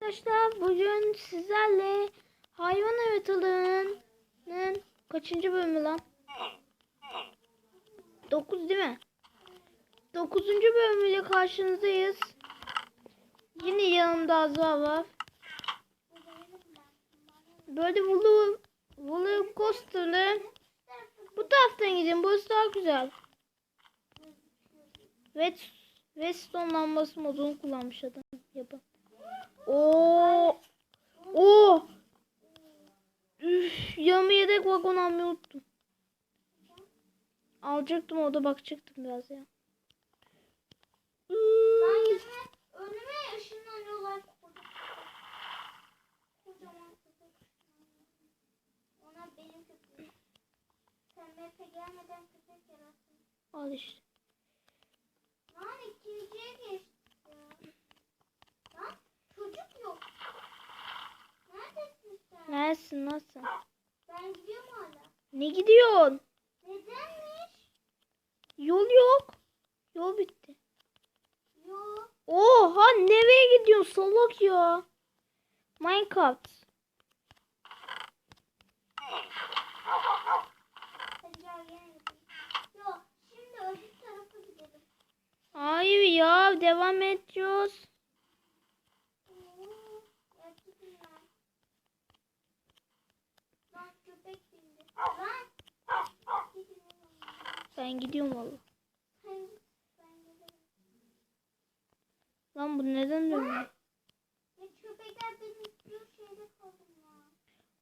Arkadaşlar bugün sizlerle hayvan hayatılığının kaçıncı bölümü lan? 9 değil mi? 9. bölümüyle karşınızdayız. Yine yanımda Azra var. Böyle Vulu Vulu Coaster'lı bu taraftan gidin. Burası daha güzel. Wet, Weston lambası modunu kullanmış adam. Yapın. Yedek vagon almayı unuttum. Alacaktım orada bakacaktım biraz ya. Ben önüme ışınlanıyorlar. Kocaman köpek. Ona benim köpeğim. Sen mepe gelmeden köpek yarattın. Al işte. Lan ikinciye geçtik ya. Lan çocuk yok. Neredesin sen? Neresin lan sen? Ben gidiyorum. Ne gidiyorsun? Nedenmiş? Yol yok. Yol bitti. Yok. Oha nereye gidiyorsun salak ya? Minecraft. Hayır ya devam ediyoruz. Oo, gerçekten ya. Lan köpek bindi. Lan. Gidin oğlum. Ben gidiyorum valla. Lan bu neden dönüyor?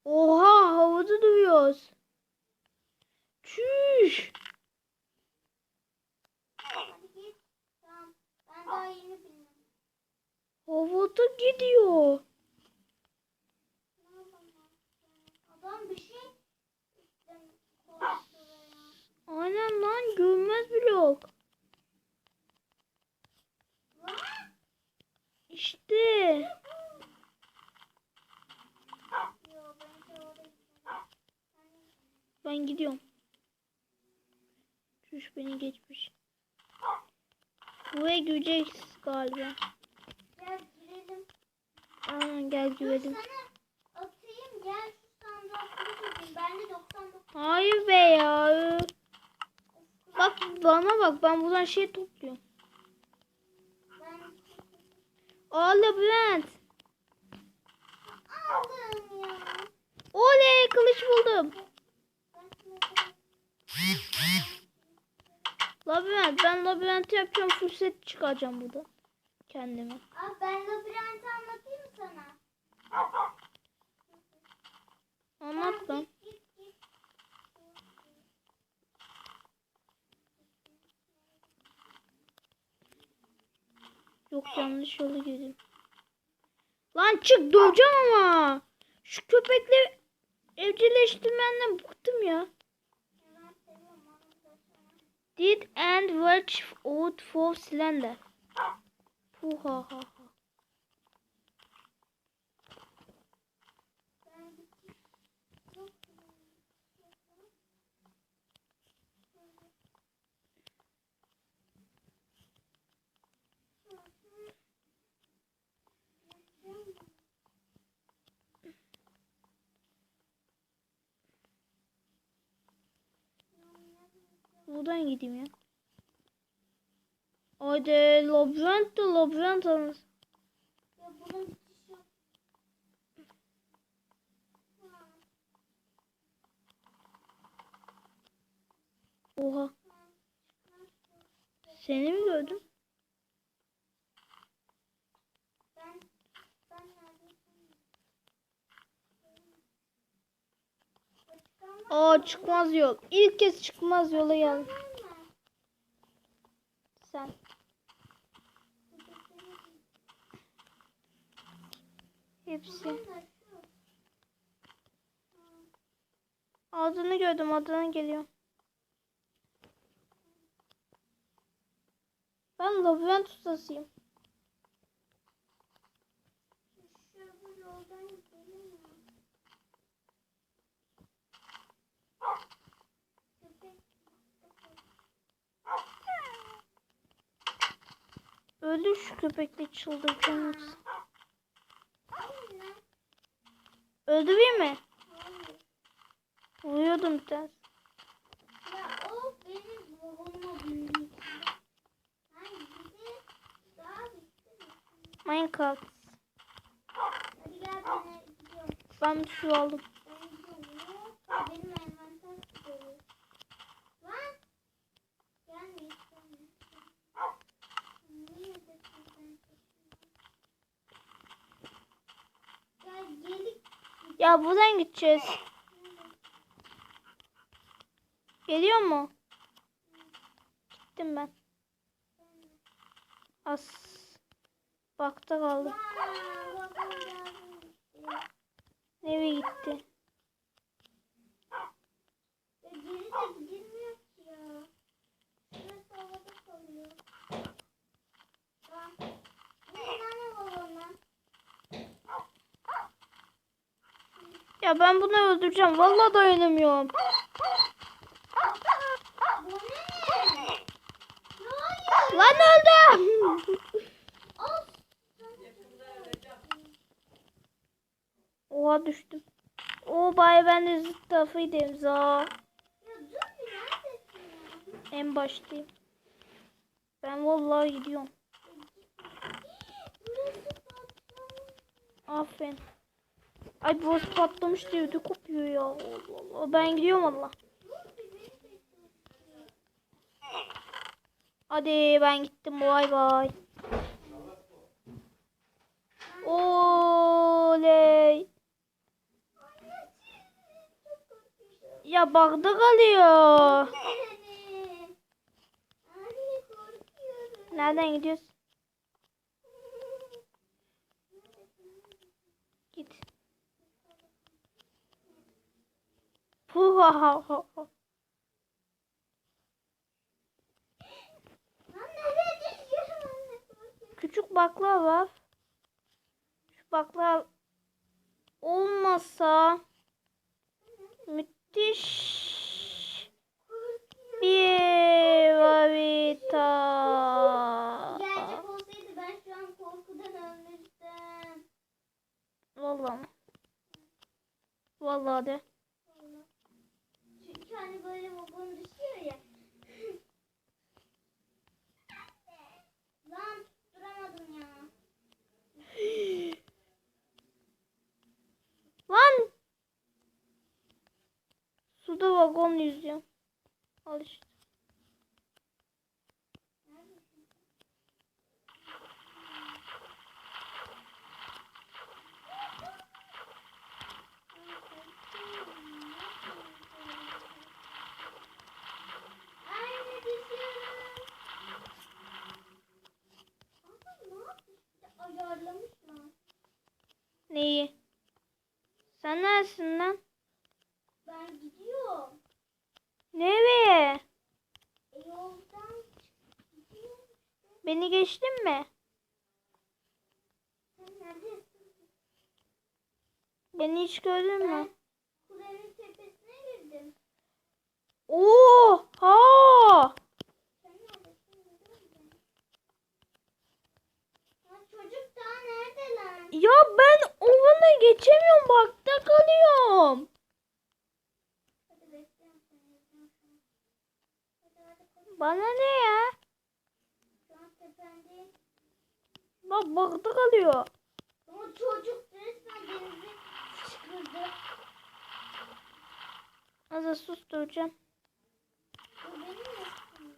Oha havada duruyoruz. Çüş. Havada gidiyor. Ne yapalım ya? Adam bir şey üstten konuşuyor ya. Aynen lan görmez blok. İşte. Ben gidiyorum. Çüş beni geçmiş. Buraya gireceğiz galiba. gel girelim. Aynen gel sana atayım gel şu sandığa. Bende 99 Hayır be ya. Bak bana bak ben buradan şey topluyorum. Aa labirent. aldım ya. Oley kılıç buldum. Labirent ben labirent yapacağım set çıkaracağım burada. Kendime. Abi ben labirenti anlatayım mı sana? Anlat lan. Yok yanlış yola girdim. Lan çık döveceğim ama. Şu köpekle evcilleştirmenden bıktım ya. Did and watch out for slender. Puh Buradan gideyim ya. Haydi labirent de labirent. Ha, Oha. ha, Seni mi gördüm? Ben ben neredeyim? Başkan var Aa çıkmaz yol. İlk kez çıkmaz yola mı? Sen. Hepsi. Adını gördüm. Adını geliyor. Ben labirent ustasıyım. Şu öbür yoldan gidelim mi? Köpek. Öldür şu köpekle çıldıracağım. Öldüreyim mi? Vuruyordum bir tane. Ya o benim babamla büyüdü. Hayır bir de daha bitti. Minecraft. Hadi gel ben gidiyorum. Ben bir su aldım. Ben gidiyorum. Yok, Benim envanter tutuyor. Lan. Gelme istemiyorum. Niye de sizden Gel gelik. Ya buradan gideceğiz. Geliyor mu? Gittim ben. As. Bakta kaldım. Nereye gitti? Ya geri de gidilmiyor ki ya. Burası havada kalıyor. Lan. Bu ne babama? Ya ben bunu öldüreceğim. Vallahi dayanamıyorum. Lan öldüm. Oha düştüm. O bay ben de zıt tarafıydım za. Ya dur bir neredesin? En baştayım. Ben vallahi gidiyorum. Aferin. Ay burası patlamış diye ödü kopuyor ya. Allah Allah. Ben gidiyorum bekle. Hadi ben gittim. Bay bay. Oley. Ya bagda kalıyor. Nereden gidiyoruz? Nereye düşüyorum anne korkuyorum. Küçük bakla var. Şu bakla olmasa müthiş bir ölmüştüm. Vallahi? Vallahi de. Vallahi. Çünkü hani böyle babam düşüyor ya. Lan duramadım ya. Lan! Suda vagon yüzüyorum. Al işte. Neyi? Sen neresin lan? Ben gidiyorum. Nereye? E yoldan gidiyorum. Beni geçtin mi? Beni hiç gördün mü? Kulenin tepesine girdim. Oha! Çocuk daha? Ya ben ovanı geçemiyorum. Bakta kalıyorum. Bana ne ya? Şu an tependeyim. Bak bakta kalıyor. Ama çocuk resmen denize çıkırdı. Az susturacağım. Bu benim yaptığım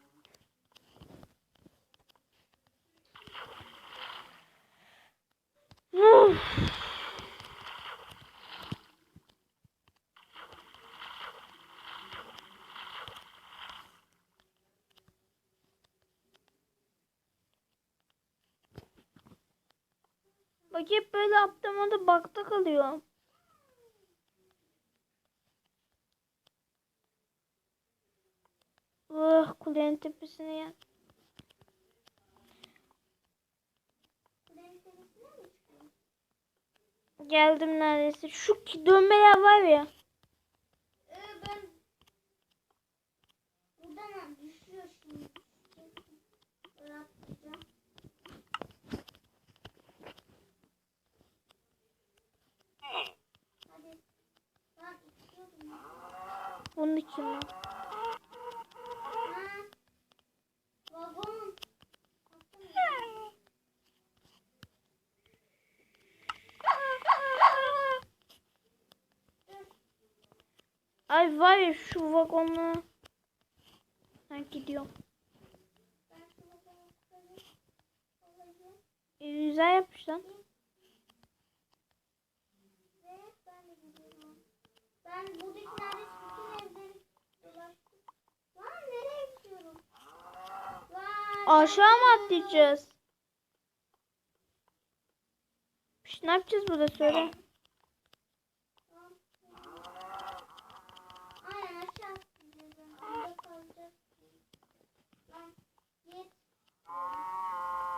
ya. Uf. Bak hep böyle yaptığımda da bakta kalıyor. Oh kulenin tepesine çıkıyor? Geldim neredeyse. Şu dönmeler var ya. Ee, ben buradan düşüyor şimdi. Böyle atlayacağım. Hadi içinden. Ha. Vagon. Ay var ya şu vagonla. Ben gidiyorum. E, güzel yapmış lan. Aşağı mı atlayacağız? Ne yapacağız burada söyle. Aynen aşağı atlayacağız. Orada kalacağız. Lan git. Ana aşağı atla. Ben atlamam. Bu nerede? Dur ben bak. Lan bu ne böyle? Bu ne biçim bir tahta? Movie Dur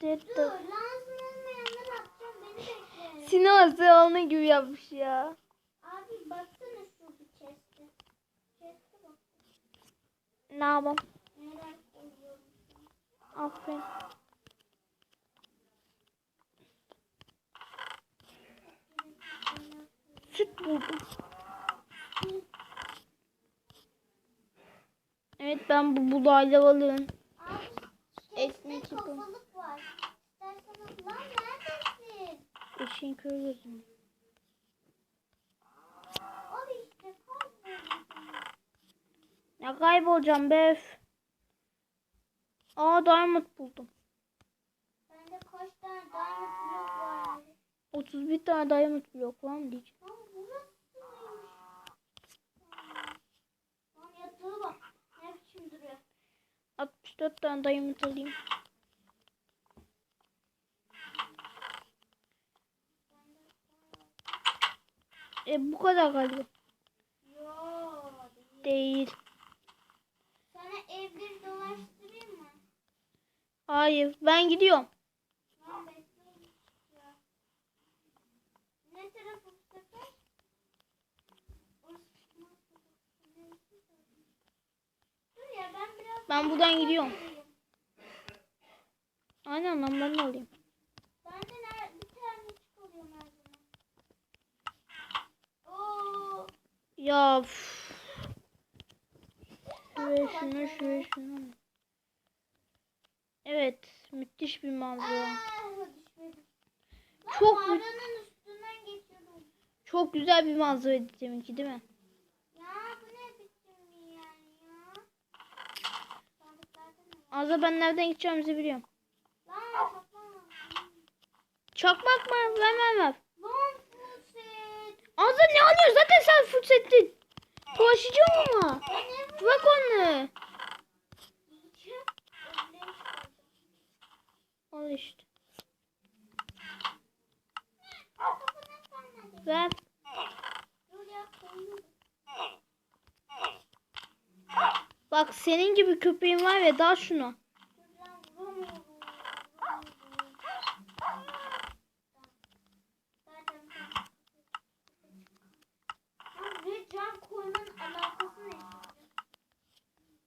did lazım olmayanları atacağım. Beni bekle. Sinema onun gibi yapmış ya. Abi baksana şu bir chest'e. Chest'e bak. Ne yapalım? Aferin. Süt buldum. Evet ben bu bulayla balığın. Gözüm. Al işte kayboldun. Ya kaybolacağım be. öf. Aa diamond buldum. Bende kaç tane diamond blok var? 31 tane diamond blok var mı diyeceğim. Lan burası neymiş? Lan yatağa bak. Ne biçim duruyor? 64 tane diamond alayım. E bu kadar galiba. Yo. değil. Değil. Sana evleri dolaştırayım mı? Hayır ben gidiyorum. Lan bekleyin. Ya. Ne tarafı bu sefer? Dur ya ben buradan gidiyorum. Aynen lan ben de alayım. Ben de bir tane her zaman. Ya şunu şuraya şunu. Evet müthiş bir manzara. Çok. Çok güzel bir manzara deminki değil mi? Ya bu ne biçim bir yer ya? Sandıklarda ne var? Azra ben nereden gideceğimizi biliyorum. Çakmak mı? Ver ver ver. Azra ne alıyorsun? Zaten sen full ettin. Bulaşacağım ama. Bırak onu. Al işte. Ver. Dur ya koyuyorum. Bak senin gibi köpeğin var ya daha şunu.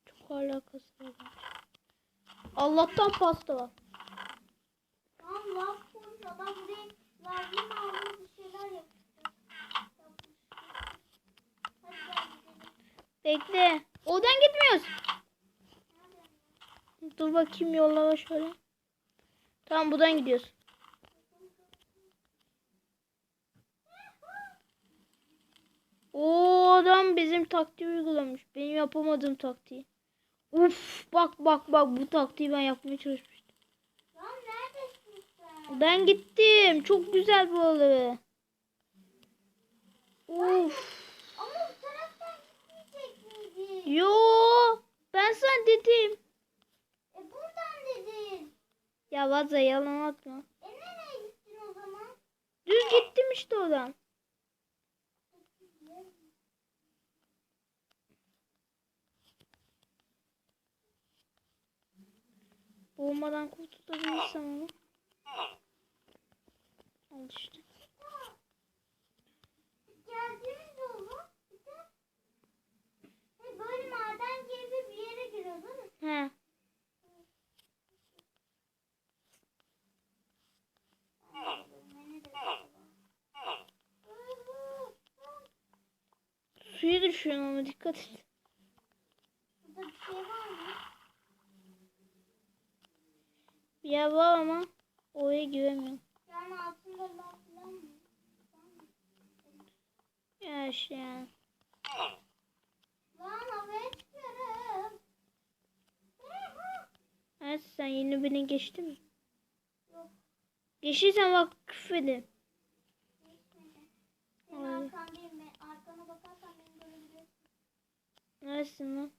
Çok alakası var. Allah'tan pasta var. Bekle. Oradan gitmiyoruz. Dur bakayım yollama şöyle. Tamam buradan gidiyoruz. O adam bizim taktiği uygulamış. Benim yapamadığım taktiği. Uf bak bak bak bu taktiği ben yapmaya çalışmıştım. Lan? Ben gittim. Çok güzel bu alı. Uf. Ama bu taraftan gitmeyecek miydin? Yo ben sana dedim. E buradan dedin. Ya vaza yalan atma. E nereye gittin o zaman? Düz gittim işte oradan. Boğmadan kurtulabilirsem ama. Al işte. He. Suya düşüyorsun ama dikkat et. Burada bir şey var mı? Ya var ama oraya giremiyorum. Yani altında falan mı? Yaş şey yani. Lan evet. Evet sen yeni birini geçtin mi? Yok Geçtiysen bak küfredin. geçmedi. Senin Ay. arkandayım. Ben arkana bakarsan beni görebilirsin. Neresin lan?